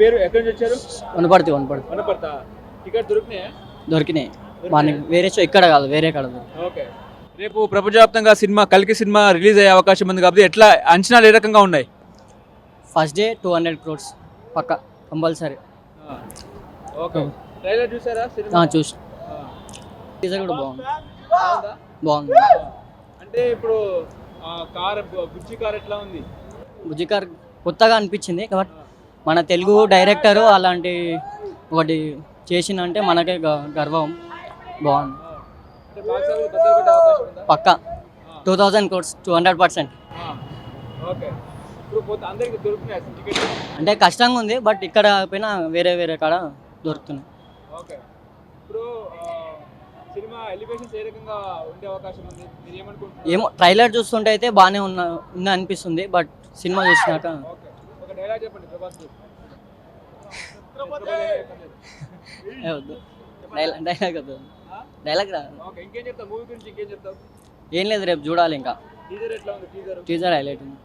పేరు ఎక్కడి నుంచి వచ్చారు? వనపడితే వనపడితే వనపర్త. టికెట్ దొరికినాయా? దొరికినాయి. మార్నింగ్ వేరే షో ఇక్కడ కాదు వేరే దొరికినాయి. ఓకే. రేపు ప్రపంచవ్యాప్తంగా సినిమా కలికి సినిమా రిలీజ్ అయ్యే అవకాశం ఉంది కాబట్టి ఎట్లా అంచనాలు ఏ రకంగా ఉన్నాయి? First day two hundred crores పక్క కంపల్సరీ. ఓకే. ట్రైలర్ చూసారా సినిమా? చూసి టీజర్ కూడా బాగుంది. బాగుందా? అంటే ఇప్పుడు కార్ బుజ్జి కార్ ఎట్లా ఉంది? బుజ్జికార్ కొత్తగా అనిపించింది కాబట్టి మన తెలుగు డైరెక్టర్ అలాంటి ఒకటి చేసిందంటే మనకే గ- గర్వం. బాగుంది. పక్క. Two thousand crores two hundred percent. Okay అంటే కష్టంగా ఉంది బట్ ఇక్కడ పోయినా వేరే వేరే కాడ దొరుకుతున్నాయి. ఏమో ట్రైలర్ చూస్తుంటే అయితే బాగానే ఉన్న ఉంది అనిపిస్తుంది బట్ సినిమా చూసినాక డైలాగ్ వద్దు. డైలాగ్ డైలాగ్ వద్దు. డైలాగ్ రా ఓకే ఇంకేం చెప్తావు? మూవీ గురించి ఇంకేం చెప్తావు? ఏం లేదు రేపు చూడాలి ఇంకా. టీజర్ హైలైట్ ఉంది.